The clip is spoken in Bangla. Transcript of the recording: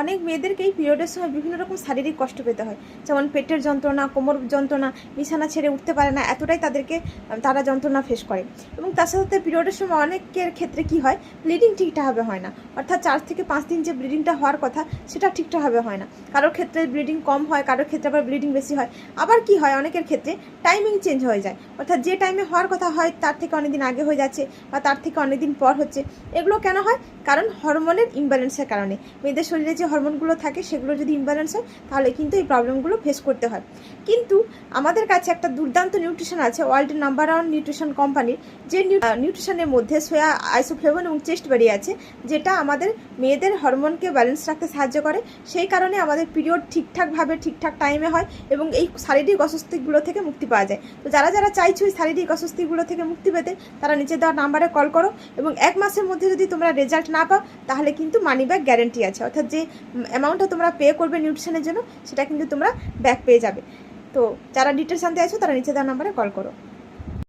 অনেক মেয়েদেরকেই পিরিয়ডের সময় বিভিন্ন রকম শারীরিক কষ্ট পেতে হয়। যেমন পেটের যন্ত্রণা, কোমর যন্ত্রণা, বিছানা ছেড়ে উঠতে পারে না, এতটাই তাদেরকে তারা যন্ত্রণা ফেস করে। এবং তার সাথে সাথে পিরিয়ডের সময় অনেকের ক্ষেত্রে কি হয় ব্লিডিং ঠিকঠাকভাবে হয় না। অর্থাৎ চার থেকে পাঁচ দিন যে ব্লিডিংটা হওয়ার কথা, সেটা ঠিকঠাকভাবে হয় না। কারোর ক্ষেত্রে ব্লিডিং কম হয়, কারোর ক্ষেত্রে আবার ব্লিডিং বেশি হয়। আবার কি হয়, অনেকের ক্ষেত্রে টাইমিং চেঞ্জ হয়ে যায়। অর্থাৎ যে টাইমে হওয়ার কথা হয়, তার থেকে অনেকদিন আগে হয়ে যাচ্ছে বা তার থেকে অনেকদিন পর হচ্ছে। এগুলো কেন হয় কারণ হরমোনের ইমব্যালেন্সের কারণে। মেয়েদের শরীরে যে হরমোনগুলো থাকে, সেগুলো যদি ইমব্যালেন্স হয়, তাহলে কিন্তু এই প্রবলেমগুলো ফেস করতে হয়। কিন্তু আমাদের কাছে একটা দুর্দান্ত নিউট্রিশন আছে ওয়ার্ল্ডের নাম্বার ওয়ান নিউট্রিশন কোম্পানির যে নিউট্রিশনের মধ্যে সোয়া আইসোফ্লেভন এবং চেস্ট বেরিয়ে আছে, যেটা আমাদের মেয়েদের হরমোনকে ব্যালেন্স রাখতে সাহায্য করে। সেই কারণে আমাদের পিরিয়ড ঠিকঠাকভাবে, ঠিকঠাক টাইমে হয় এবং এই শারীরিক অস্বস্তিগুলো থেকে মুক্তি পাওয়া যায়। তো যারা যারা চাইছো এই শারীরিক অস্বস্তিগুলো থেকে মুক্তি পেতে, তারা নিচে দেওয়া নাম্বারে কল করো এবং এক মাসের মধ্যে যদি তোমরা রেজাল্ট না পাও, তাহলে কিন্তু মানি ব্যাক গ্যারেন্টি আছে। অর্থাৎ যে অ্যামাউন্টটা তোমরা পে করবে নিউট্রিশনের জন্য, সেটা কিন্তু তোমরা ব্যাক পেয়ে যাবে। তো যারা ডিটেলস জানতে আছো, তারা নিচে দেওয়া নাম্বারে কল করো।